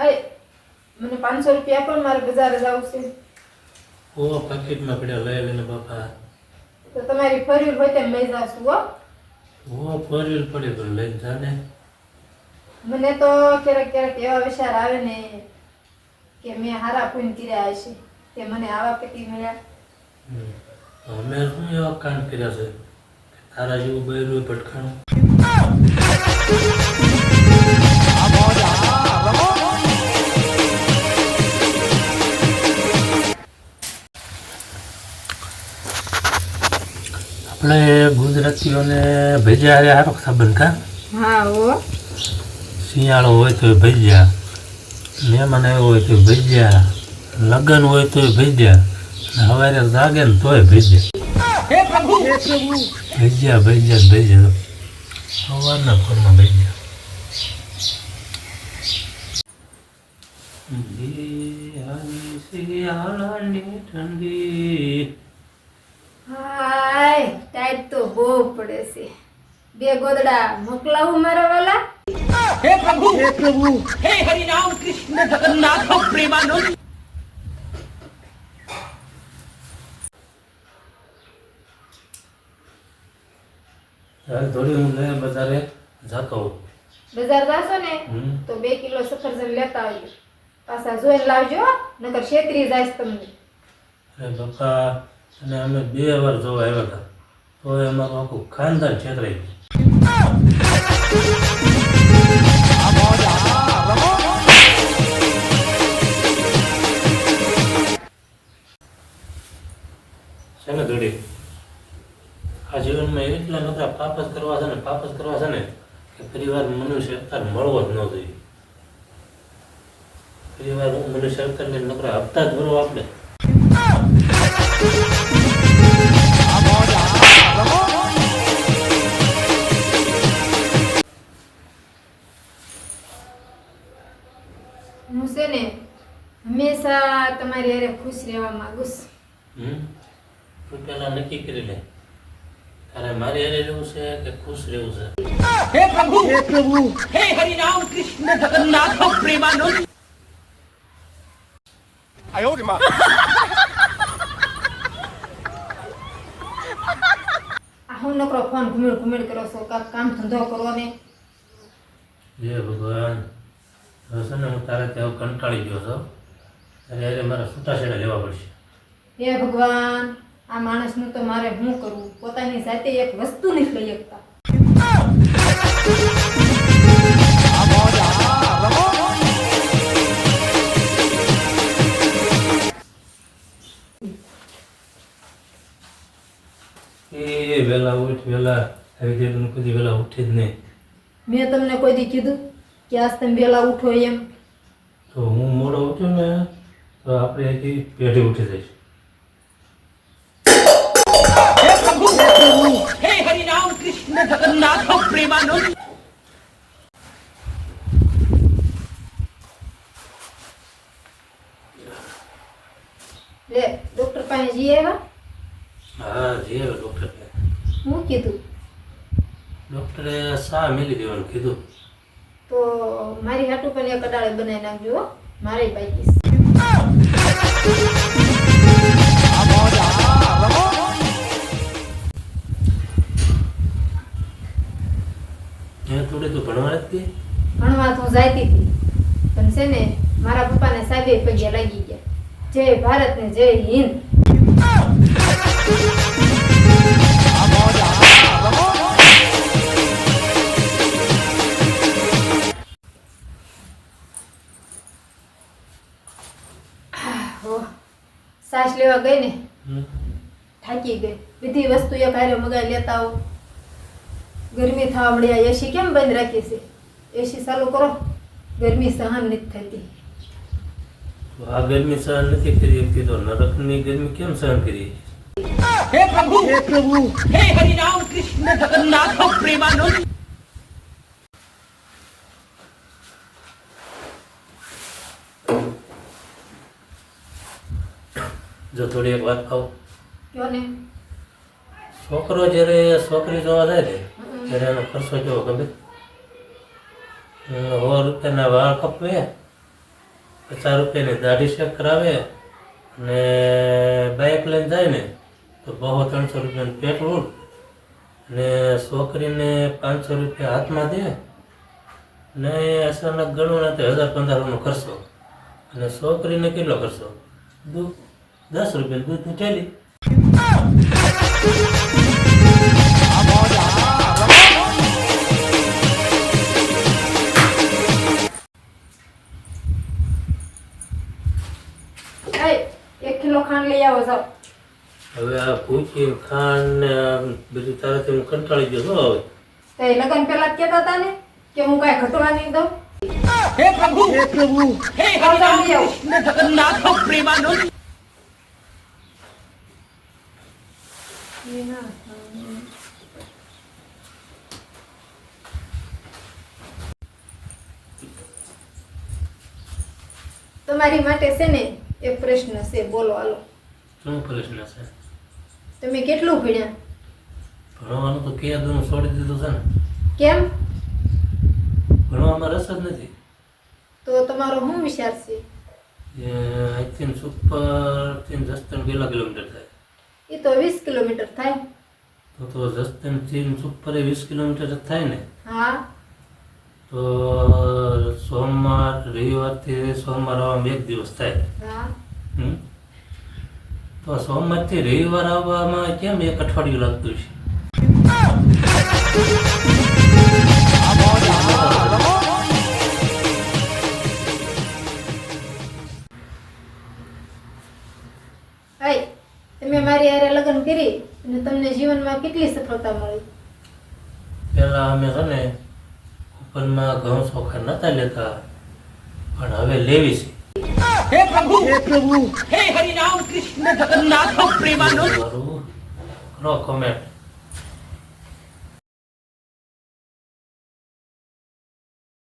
અરે મને પાંચસો રૂપિયા પણ મારે બજારે જવું છે ઓ પાકીટમાં પડ્યા લઈ લેને બાપા. તો તમારી ફર્યું હોય તેમ લઈ જાશું હો. ઓ ફોર પડે પણ લઈને જાને મને તો ક્યારેક ક્યારેક એવા વિચાર આવે ને કે મેં હારા પૂન કર્યા છે કે મને આવા પતિ મળ્યા. અમે શું એવા કાંડ કર્યા છે? તારા જેવું બહેરું ભટકાણું? આપણે ગુજરાતીઓને ભજીયા હારે સારો સાબન કા? હા હો. શિયાળો હોય તો ભજીયા મહેમાન આવ્યો હોય તો ભજીયા લગ્ન હોય તો ભજીયા સવારે જાગે ને તોય ભજીયા. ભજીયા ભજીયા ને ભજીયા. સવારના ફોનમાં ભજીયા. શિયાળાની ઠંડી. હાય ટાઈટ તો બહુ પડે છે. બે ગોદડા મોકલાવું મારા વાલા? હે પ્રભુ હે પ્રભુ હે હરિ નામ કૃષ્ણ જગન્નાથ પ્રેમાનંદ બજાર જાશો ને તો બે કિલો સફરજન લેતા આવજો પાછા જોઈને લાવજો નકર છેતરી જાય તમને. બાપા અને અમે બે વાર જોવા આવ્યા હતા. તો અમારું આખું ખાનદાન છેતરાઈ છે ને દોડી આ જીવનમાં એટલા નકરા પાપ જ કરવા છે ને પાપ જ કરવા છે ને કે પરિવાર મનુષ્ય અત્યારે મળવો જ ન જોઈએ. પરિવાર મનુષ્ય અત્યારે નકરા હપ્તા જ ભરવા આપણે. નક્કી કરી લે. અરે મારી હારે છે કે ખુશ રહેવું છે? હે હરિ રામ કૃષ્ણ પ્રેમાનંદ હું નકરો ફોન ઘુમેડ ઘુમેડ કરો છો કાંક કામ ધંધો કરો ને જય ભગવાન છે ને હું તારે ત્યાં કંટાળી ગયો છો. અરે હારે મારે છૂટાછેડા લેવા પડશે. હે ભગવાન આ માણસનું તો મારે શું કરવું પોતાની જાતે એક વસ્તુ નથી લઈ શકતા. એ વેલા ઉઠ વેલા આવી રીતે કદી વેલા ઉઠે જ નહીં. મેં તમને કોઈ દી કીધું કે આજ તમે વેલા ઉઠો એમ? તો હું મોડો ઉઠ્યો ને તો આપણે અહીંથી પેઢી ઉઠી જઈશું. હે ડોક્ટર પાસે જઈએ હા હા જઈએ હવે ડૉક્ટર હું કીધું? ડૉક્ટરે સા મેલી દેવાનું કીધું. તો મારી હાટું પણ એક અડાળે બનાવી નાખજો હો. મારે બાકી છે. થોડી તો ભણવા નથી ભણવા તો જાતી હતી. પણ છે ને મારા પપ્પાને સાહેબે પગે લાગી ગયા. જય ભારત ને જય હિન્દ. શ્વાસ લેવા ગઈ ને? થાકી ગઈ. બધી વસ્તુ એ ભારે મગાઈ લેતા આવો. ગરમી થવા મળી એસી કેમ બંધ રાખી છે? એસી ચાલુ કરો. ગરમી સહન નથી થતી. આ ગરમી સહન નથી કરી તો નરકની ગરમી કેમ સહન કરી? હે પ્રભુ! હે પ્રભુ! હે હરિરામ કૃષ્ણ જગન્નાથ પ્રેમાનંદ જો થોડી એક વાત કહું. છોકરો જ્યારે છોકરી જોવા જાય ને ત્યારે એનો ખર્ચો કેવો ગમે? સો રૂપિયાના વાળ કપવે પચાસ રૂપિયાની દાઢી શેક કરાવે અને બાઇક લઈને જાય ને તો બહુ ત્રણસો રૂપિયાનું પેટ્રોલ અને છોકરીને પાંચસો રૂપિયા હાથમાં દે ને અચાનક ગણો ને તો હજાર પંદરનો ખર્ચો. અને છોકરીને કેટલો ખર્ચો? દૂધ, દસ રૂપિયા દૂધની થેલી હવે આ પૂછી ખાન ને બધું તારાથી હું કંટાળી ગયો છો હવે? લગન પેલા કેતા હતા ને કે હું કઈ ઘટવા નહીં દઉં. હે પ્રભુ! હે પ્રભુ! હે જગન્નાથ પ્રેમાનંદ તમારી માટે છે ને એ પ્રશ્ન છે બોલો હાલો. શું પ્રશ્ન છે. તમે કેટલું ભણ્યા? ભણવાનું તો કે દોનું છોડી દીધું છે ને. કેમ? ભણવામાં રસ જ નથી. તો તમારો શું વિચાર છે? અહીંથી સુપરથી જસ્તન કેટલા કિલોમીટર થાય. એ તો વીસ કિલોમીટર થાય. તો તો જસ્તનથી સુપર એ વીસ કિલોમીટર જ થાય ને. હા. તો સોમવાર રવિવારથી સોમવાર આવવામાં એક દિવસ થાય. હા? તો સોમવારથી રવિવાર આવવામાં કેમ એક અઠવાડિયું લાગતું છે? હાય તમે મારી હારે લગ્ન કરી અને તમને જીવનમાં કેટલી સફળતા મળી? પહેલા અમે છે ને કૂપનમાં ઘઉં ચોખા નહોતા લેતા પણ હવે લેવી છે. હે પ્રભુ! હે પ્રભુ! હે હરિ રામ કૃષ્ણ જગન્નાથ પ્રેમાનંદ! No comment